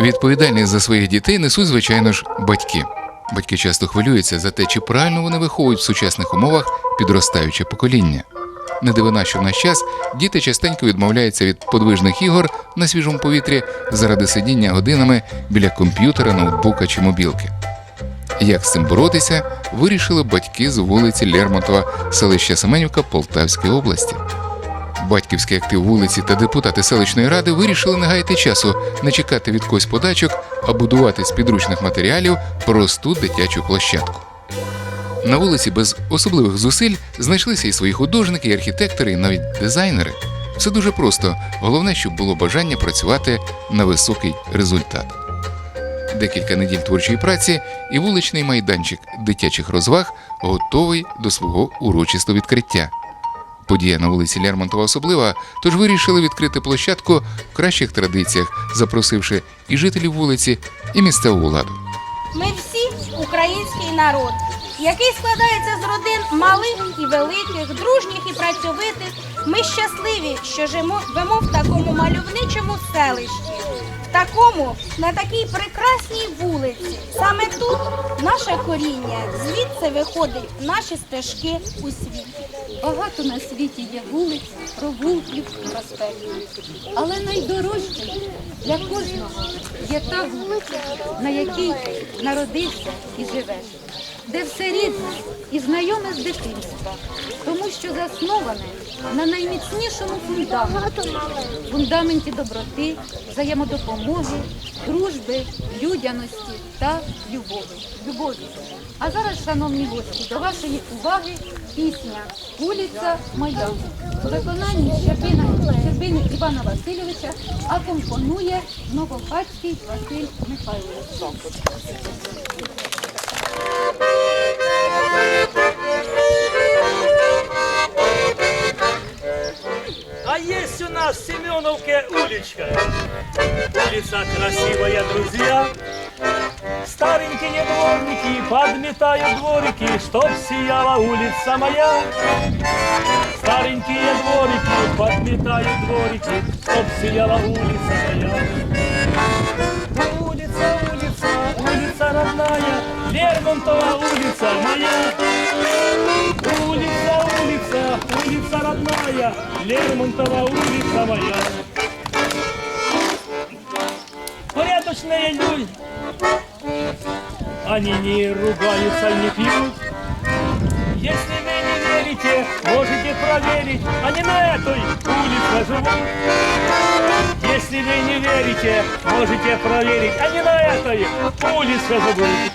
Відповідальність за своїх дітей несуть, звичайно ж, батьки. Батьки часто хвилюються за те, чи правильно вони виховують в сучасних умовах підростаюче покоління. Не дивина, що в наш час діти частенько відмовляються від подвижних ігор на свіжому повітрі заради сидіння годинами біля комп'ютера, ноутбука чи мобілки. Як з цим боротися, вирішили батьки з вулиці Лермонтова, селища Семенівка Полтавської області. Батьківський актив вулиці та депутати селищної ради вирішили не гаяти часу, не чекати від когось подачок, а будувати з підручних матеріалів просту дитячу площадку. На вулиці без особливих зусиль знайшлися і свої художники, і архітектори, і навіть дизайнери. Все дуже просто. Головне, щоб було бажання працювати на високий результат. Декілька неділь творчої праці і вуличний майданчик дитячих розваг готовий до свого урочистого відкриття. Подія на вулиці Лермонтова особлива, тож вирішили відкрити площадку в кращих традиціях, запросивши і жителів вулиці, і місцеву владу. Ми всі український народ, який складається з родин малих і великих, дружніх і працьовитих. Ми щасливі, що живемо в такому мальовничому селищі, такому, на такій прекрасній вулиці. Саме тут наше коріння, звідси виходить наші стежки у світі. Багато на світі є вулиць, провулків, проспектів. Але найдорожчим для кожного є та вулиця, на якій народився і живеш, де все рідне і знайоме з дитинства, тому що засноване на найміцнішому фундаменті фундаменті доброти, взаємодопомоги, дружби, людяності та любові. любові. А зараз, шановні гості, до вашої уваги пісня Вулиця моя у виконанні Щербина, Щербини Івана Васильовича акомпонує Новопадський Василь Михайлович. В Семеновке уличка. Улица красивая, друзья. Старенькие дворники подметают дворики, чтоб сияла улица моя. Старенькие дворики подметают дворики, чтоб сияла улица моя. Улица, улица, улица родная, Лермонтова улица моя. Лермонтова улица моя. Порядочные люди, они не ругаются, не пьют. Если вы не верите, можете проверить, они на этой улице живут. Если вы не верите, можете проверить, они на этой улице живут.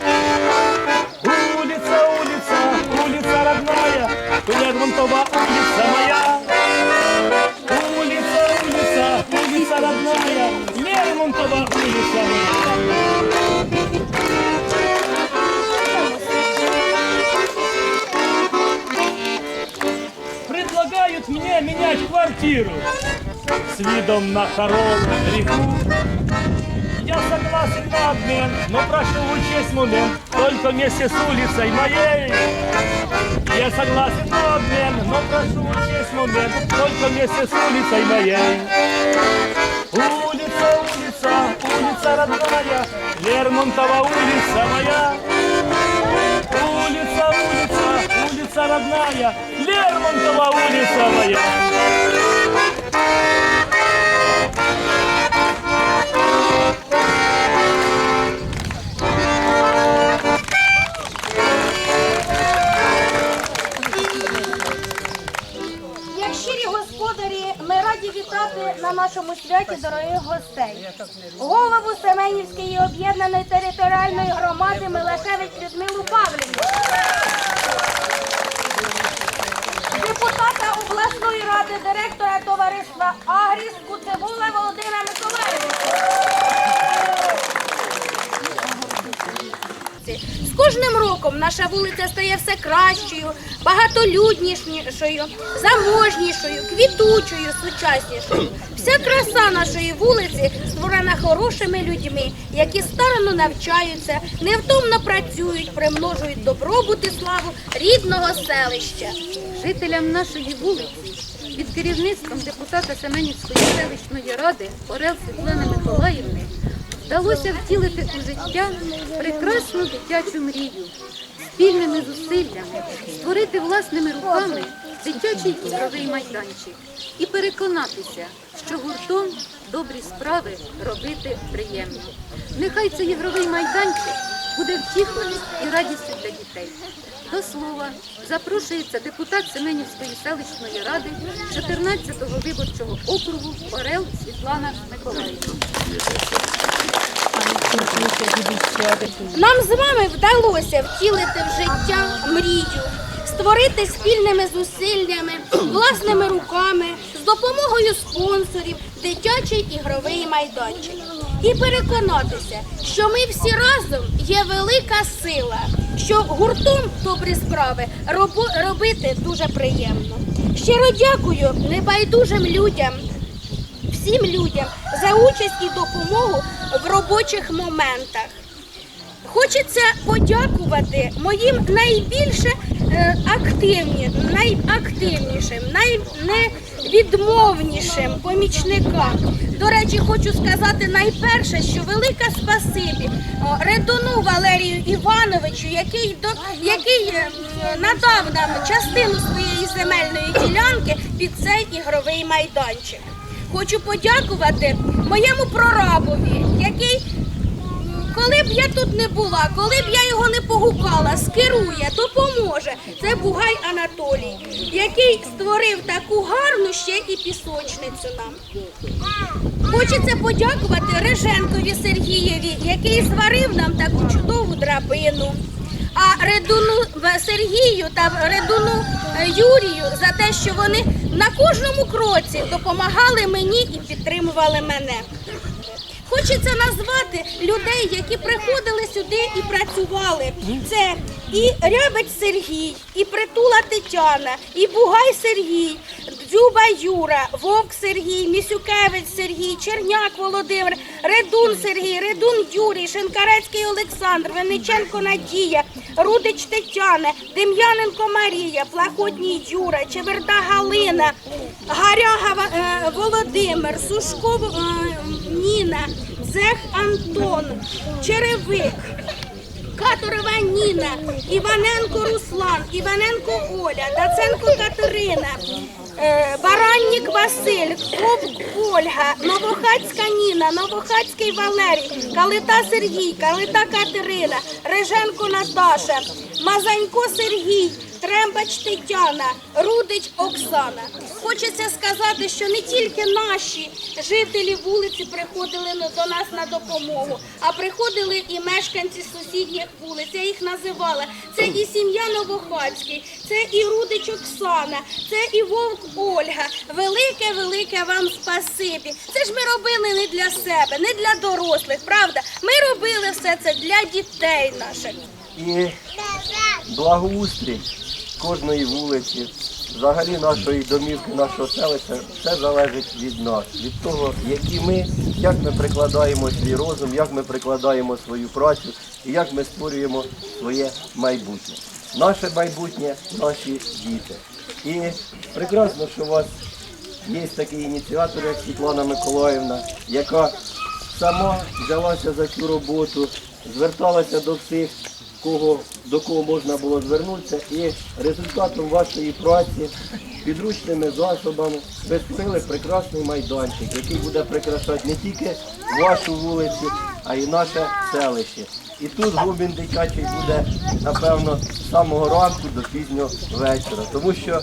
Улица, улица, улица родная, Лермонтова улица моя. Видом на хорол реку. Я согласен на обмен, но прошу учесть момент, только вместе с улицей моей. Я согласен на обмен, но прошу учесть момент, только вместе с улицей моей. Улица, улица, улица родная, Лермонтова улица моя. Улица, улица, улица родная, Лермонтова улица моя. Голову Семенівської об'єднаної територіальної громади Мелешевич Людмилу Павлівну. Депутата обласної ради, директора товариства Агріс Куцевула Володимира Миколаєвича. З кожним роком наша вулиця стає все кращою, багатолюднішою, заможнішою, квітучою, сучаснішою. Вся краса нашої вулиці створена хорошими людьми, які старано навчаються, невтомно працюють, примножують добробут і славу рідного селища. Жителям нашої вулиці під керівництвом депутата Семенівської селищної ради Орел Світлани Миколаївни вдалося втілити у життя прекрасну дитячу мрію, спільними зусиллями створити власними руками дитячий ігровий майданчик і переконатися, що гуртом добрі справи робити приємно. Нехай цей ігровий майданчик буде втіхою і радістю для дітей. До слова, запрошується депутат Семенівської селищної ради 14-го виборчого округу Орел Світлана Миколаївна. Нам з вами вдалося втілити в життя мрію, створити спільними зусиллями, власними руками, з допомогою спонсорів дитячий ігровий майданчик. І переконатися, що ми всі разом є велика сила, що гуртом добрі справи робити дуже приємно. Щиро дякую небайдужим людям всім людям за участь і допомогу в робочих моментах. Хочеться подякувати моїм найбільше е, активні, найактивнішим, найневідмовнішим помічникам. До речі, хочу сказати найперше, що велике спасибі Редуну Валерію Івановичу, який до який е, надав нам частину своєї земельної ділянки під цей ігровий майданчик. Хочу подякувати моєму прорабові, який я тут не була, коли б я його не погукала, скерує, допоможе. Це Бугай Анатолій, який створив таку гарну ще і пісочницю нам. Хочеться подякувати Реженкові Сергієві, який зварив нам таку чудову драбину. А Редуну Сергію та Редуну е, Юрію за те, що вони на кожному кроці допомагали мені і підтримували мене. Хочеться назвати людей, які приходили сюди і працювали. Це і Рябець Сергій, і Притула Тетяна, і Бугай Сергій, Дзюба Юра, Вовк Сергій, Місюкевич Сергій, Черняк Володимир, Редун Сергій, Редун Юрій, Шенкарецький Олександр, Вениченко Надія, Рудич Тетяна, Дем'яненко Марія, Плахотній Юра, Чеверда Галина, Гаряга е, Володимир, Сушко е, Ніна, Зех Антон, Черевик. Каторова Ніна, Іваненко Руслан, Іваненко Оля, Даценко Катерина, е, Бараннік Василь, Ковк Ольга, Новохацька Ніна, Новохацький Валерій, Калита Сергій, Калита Катерина, Реженко Наташа, Мазанько Сергій, Трембач Тетяна, Рудич Оксана. Хочеться сказати, що не тільки наші жителі вулиці приходили до нас на допомогу, а приходили і мешканці сусідніх вулиць. Я їх називала. Це і сім'я Новохацький, це і Рудич Оксана, це і Вовк Ольга. Велике, велике вам спасибі. Це ж ми робили не для себе, не для дорослих, правда? Ми робили все це для дітей наших. і благоустрій кожної вулиці, взагалі нашої домівки, нашого селища, все залежить від нас, від того, які ми, як ми прикладаємо свій розум, як ми прикладаємо свою працю і як ми створюємо своє майбутнє. Наше майбутнє наші діти. І прекрасно, що у вас є такий ініціатор, як Світлана Миколаївна, яка сама взялася за цю роботу, зверталася до всіх, кого, до кого можна було звернутися, і результатом вашої праці, підручними засобами, ви створили прекрасний майданчик, який буде прикрашати не тільки вашу вулицю, а й наше селище. І тут гумін дитячий буде, напевно, з самого ранку до пізнього вечора. Тому що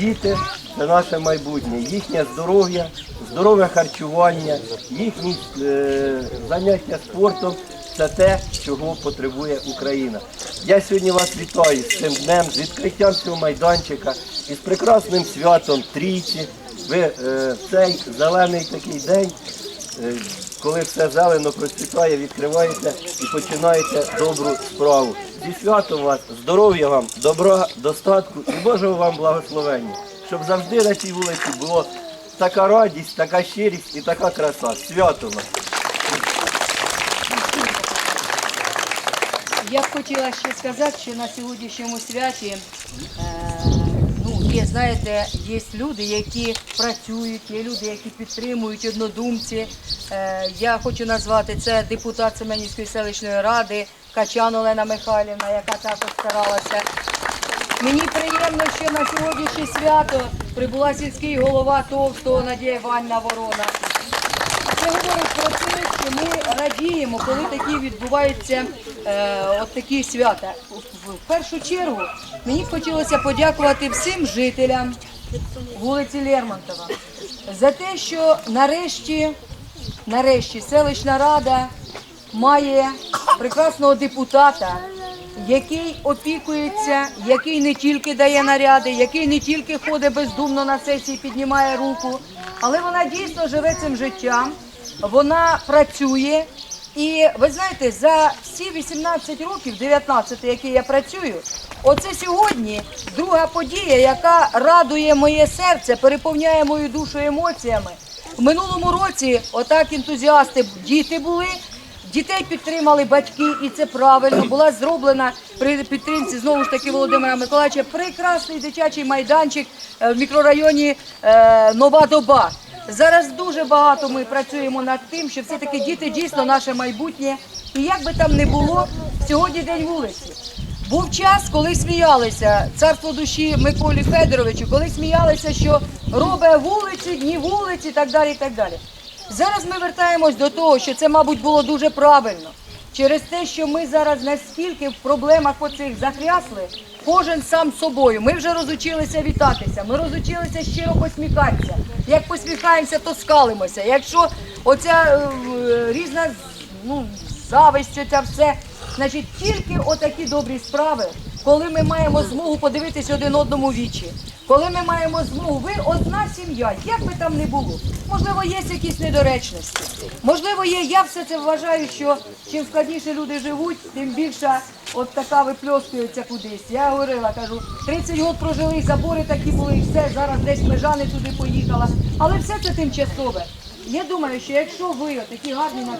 діти це наше майбутнє, їхнє здоров'я, здорове харчування, їхні е, заняття спортом це те, чого потребує Україна. Я сьогодні вас вітаю з цим днем, з відкриттям цього майданчика і з прекрасним святом трійці. Ви е, цей зелений такий день Е, коли все зелено процвітає, відкриваєте і починаєте добру справу. Зі святом вас, здоров'я вам, добра, достатку і Божого вам благословення, щоб завжди на цій вулиці було така радість, така щирість і така краса. Свято вас! Я б хотіла ще сказати, що на сьогоднішньому святі е, ну, Є, знаєте, є люди, які працюють, є люди, які підтримують однодумці. Е, я хочу назвати це депутат Семенівської селищної ради Качан Олена Михайлівна, яка також старалася. Мені приємно, що на сьогоднішнє свято прибула сільський голова Товстого Надія Іванівна Ворона. Говорить про те, що ми радіємо, коли такі відбуваються е, от такі свята. В, першу чергу мені хотілося подякувати всім жителям вулиці Лермонтова за те, що нарешті, нарешті селищна рада має прекрасного депутата, який опікується, який не тільки дає наряди, який не тільки ходить бездумно на сесії, піднімає руку, але вона дійсно живе цим життям, вона працює. І ви знаєте, за всі 18 років, 19, які я працюю, оце сьогодні друга подія, яка радує моє серце, переповняє мою душу емоціями. В минулому році отак ентузіасти діти були. Дітей підтримали батьки, і це правильно. Була зроблена при підтримці знову ж таки Володимира Миколаївича прекрасний дитячий майданчик е, в мікрорайоні е, Нова Доба. Зараз дуже багато ми працюємо над тим, що все-таки діти дійсно наше майбутнє. І як би там не було, сьогодні день вулиці. Був час, коли сміялися царство душі Миколі Федоровичу, коли сміялися, що робить вулиці, дні вулиці, так далі. і так далі. Зараз ми вертаємось до того, що це, мабуть, було дуже правильно. Через те, що ми зараз наскільки в проблемах оцих захрясли, кожен сам собою. Ми вже розучилися вітатися, ми розучилися щиро посміхатися. Як посміхаємося, то скалимося. Якщо оця е, різна ну, зависть, оця все, значить тільки отакі добрі справи, коли ми маємо змогу подивитися один одному вічі. Коли ми маємо змогу, ви одна сім'я, як би там не було. Можливо, є якісь недоречності. Можливо, є. Я все це вважаю, що чим складніше люди живуть, тим більше от така випльоскується кудись. Я говорила, кажу, 30 років прожили, забори такі були, і все, зараз десь межа не туди поїхала. Але все це тимчасове. Я думаю, що якщо ви такі гарні на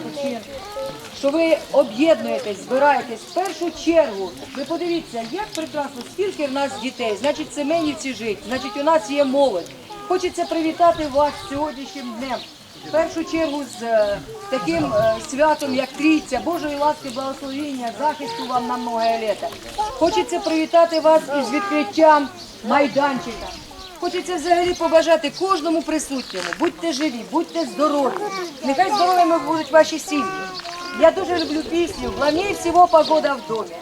що ви об'єднуєтесь, збираєтесь в першу чергу. Ви подивіться, як прекрасно, скільки в нас дітей, значить, Семенівці жить, значить, у нас є молодь. Хочеться привітати вас сьогоднішнім днем. В першу чергу з е, таким е, святом, як Трійця, Божої ласки, благословіння, захисту вам на многое літа. Хочеться привітати вас із відкриттям майданчика. Хочеться взагалі побажати кожному присутньому. Будьте живі, будьте здорові. Нехай здоровими будуть ваші сім'ї. Я дуже люблю пісню «Главнее всього погода в домі.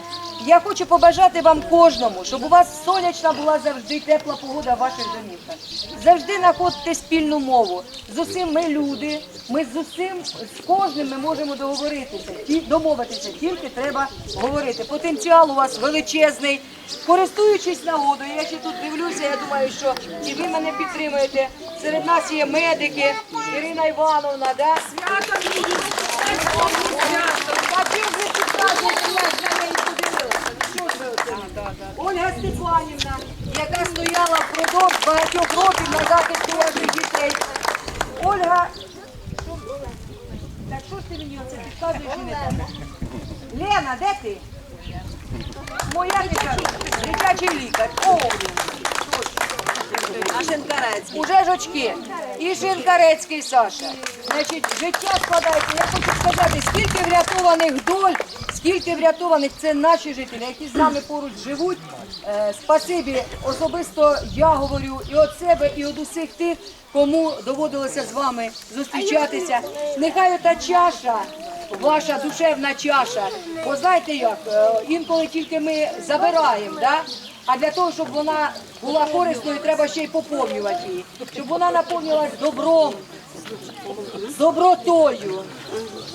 Я хочу побажати вам кожному, щоб у вас сонячна була завжди тепла погода в ваших домівках. Завжди знаходьте спільну мову. З усім ми люди, ми з усім, з кожним ми можемо договоритися, домовитися, тільки треба говорити. Потенціал у вас величезний. Користуючись нагодою, я ще тут дивлюся, я думаю, що і ви мене підтримуєте. Серед нас є медики, Ірина Івановна, да? Свято її! Ольга Степанівна, яка стояла впродовж багатьох років на захисті ваших дітей. Ольга, так що ж ти мені оце підказуєш і не так? Лена, де ти? Моя дитяча, дитячий лікар. О, А Шинкарецький? Уже ж очки. І Шинкарецький Саша. Значить, життя складається. Я хочу сказати, скільки врятованих доль, скільки врятованих це наші жителі, які з нами поруч живуть. Е, спасибі особисто я говорю і від себе, і від усіх тих, кому доводилося з вами зустрічатися. Нехай ота чаша. Ваша душевна чаша. Бо знаєте як, е, інколи тільки ми забираємо, да? а для того, щоб вона була корисною, треба ще й поповнювати її. Щоб вона наповнилась добром, добротою,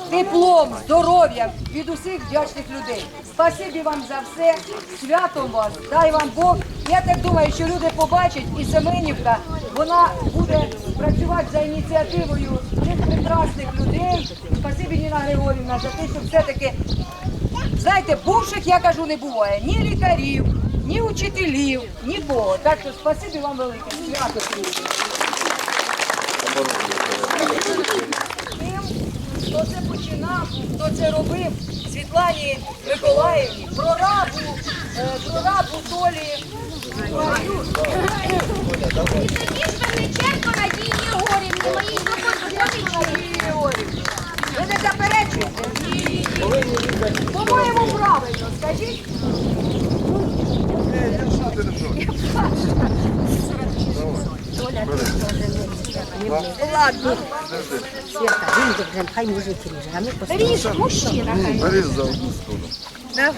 теплом, здоров'ям від усіх вдячних людей. Спасибі вам за все, святом вас, дай вам Бог. Я так думаю, що люди побачать, і Семенівка, вона буде працювати за ініціативою цих прекрасних людей. Спасибі, Ніна Григорівна, за те, що все-таки Знаєте, бувших, я кажу, не буває ні лікарів, ні учителів, нікого. Так що спасибі вам велике. Свято. Тим, хто це починав, хто це робив, Світлані Миколаївні, прорабу, е, прорабу Толі. І тоді ж Вениченко Надії Єгорівні, моїй допомогли. Ви не заперечуєте? По-моєму, правильно, скажіть. Ладно. Ріж, мужчина. Нічого,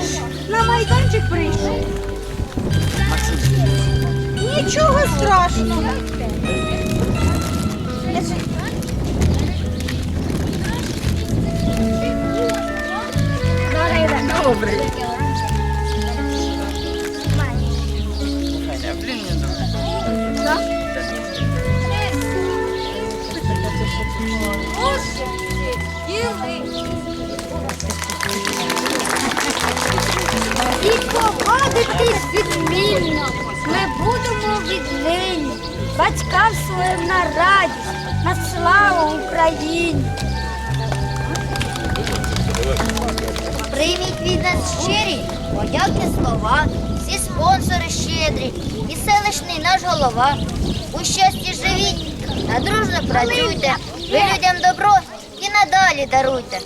ж на майданчик прийшов. Нічого страшного. Добре. Поводитись відмінно ми будемо віднині, батькам своїм на радість, на славу Україні. Прийміть від нас щирі, подяки слова, всі спонсори щедрі, і селищний наш голова. У щасті живіть та дружно працюйте, ви людям добро і надалі даруйте.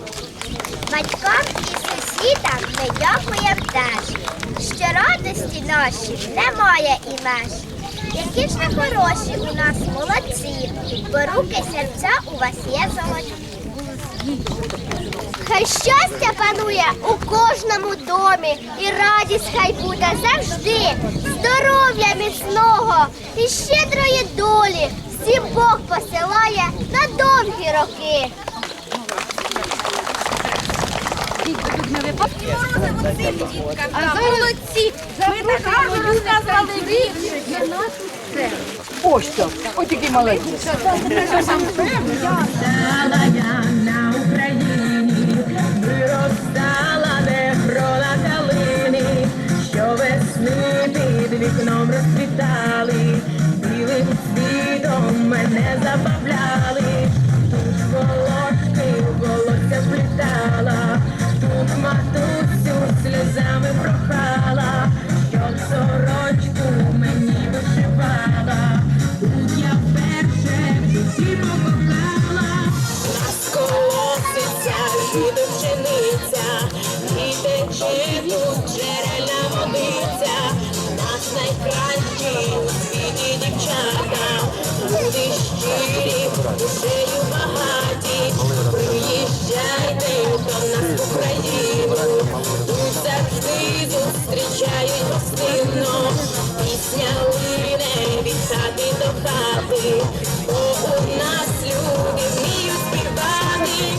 Батькам і сусідам ми дякуємо теж, що радості наші немає і меж. Які ж ви хороші у нас молодці, бо руки серця у вас є золоті. Хай щастя панує у кожному домі, і радість хай буде завжди, здоров'я міцного і щедрої долі. Всім Бог посилає на довгі роки. А молодці! Ми так гарно розказали віршики. Ось так, ось який маленький. Зустрічають гостинно. Пісня лине від хати до хати, бо у нас люди вміють співати.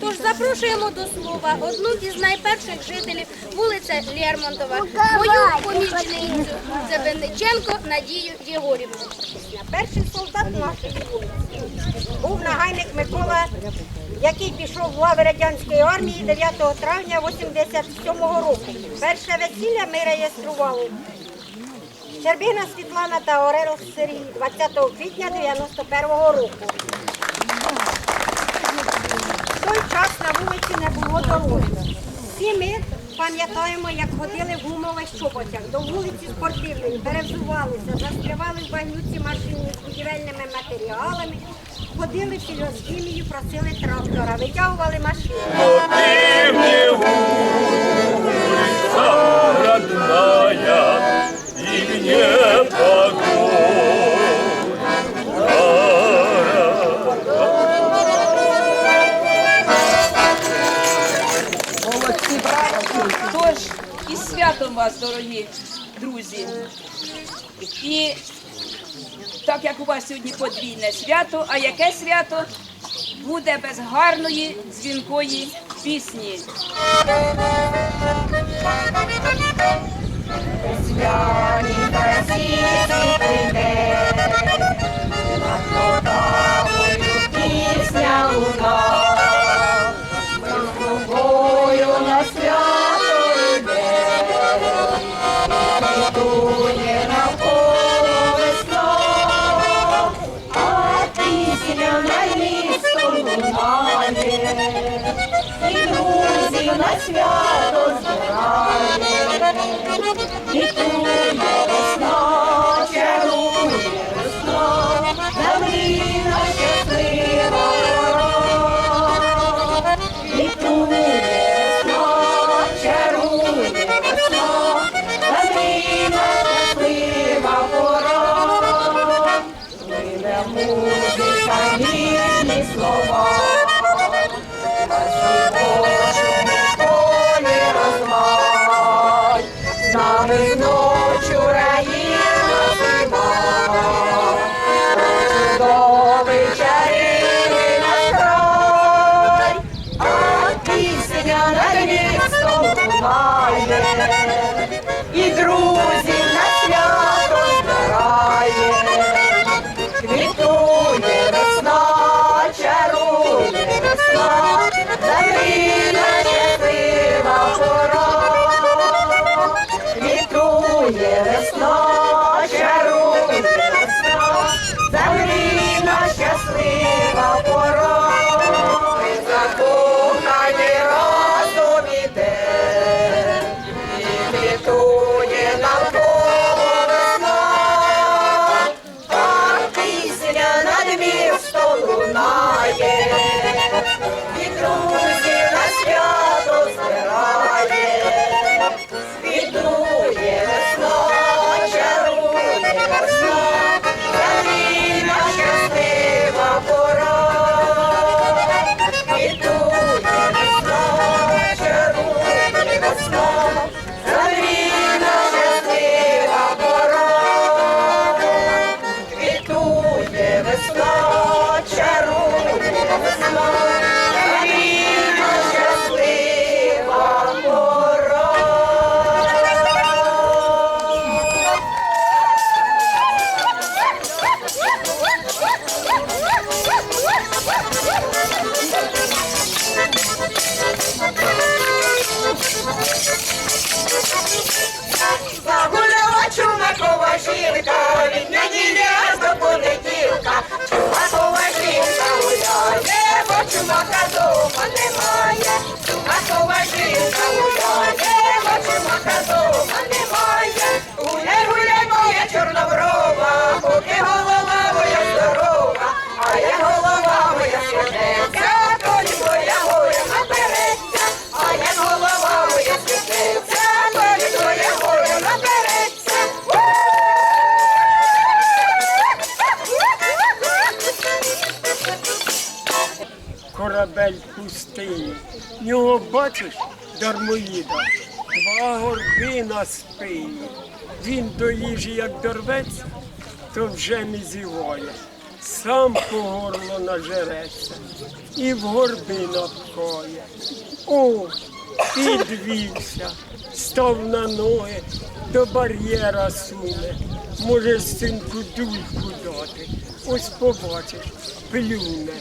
Тож запрошуємо до слова одну із найперших жителів вулиця Лермонтова, мою помічницю Завинниченко Надію Єгорівну. Перший солдат нашої вулиці був нагайник Микола, який пішов в лави радянської армії 9 травня 87-го року. Перше весілля ми реєстрували. Щербина Світлана та Орел Сергій 20 квітня 91-го року. В той час на вулиці не було дороги. Всі ми пам'ятаємо, як ходили в гумових чоботях до вулиці спортивної, перевзувалися, застрявали в багнюці машині з будівельними матеріалами, ходили в сільгосхімію, просили трактора, витягували машину. Із вас, дорогі друзі. І так як у вас сьогодні подвійне свято, а яке свято? буде без гарної дзвінкої пісні. І todo. Пустині. Нього бачиш, дармоїда, два горби на спині. Він до їжі як дорветься, то вже не зіває. Сам по горло нажереться і в горби напхає. О, підвівся, став на ноги, до бар'єра суне. Може, синку дульку дати. Ось побачиш, плюне.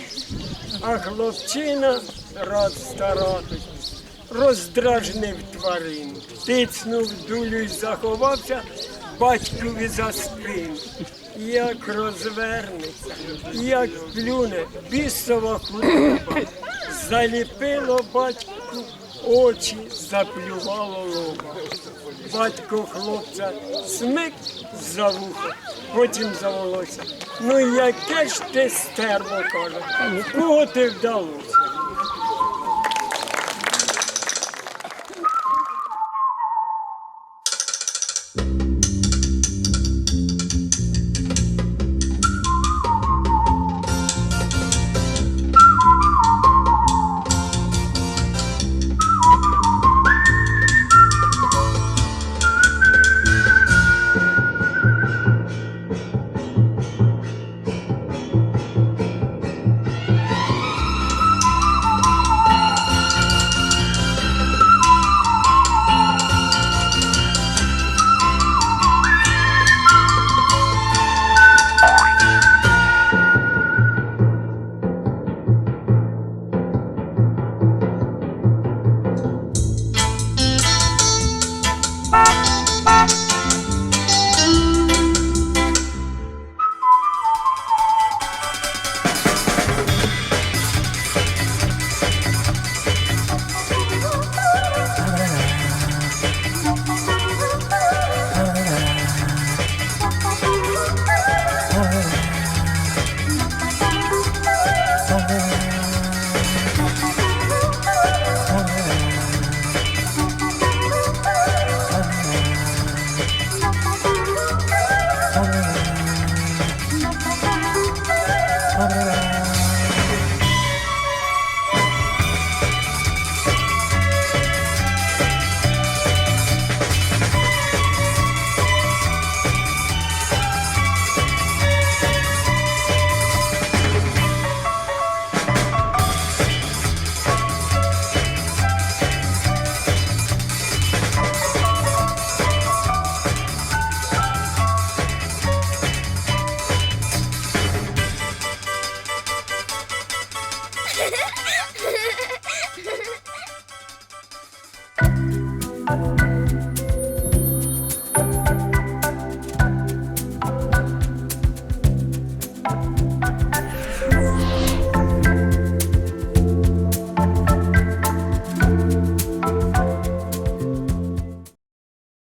А хлопчина рад старатись, роздражнив тварину, тицнув дулю й заховався батькові за спину. Як розвернеться, як плюне бісова худоба, заліпило батьку очі, заплювало лоба. Батько хлопця смик за вухо, потім за волосся. Ну яке ж ти стерво, каже, кого ти вдалося?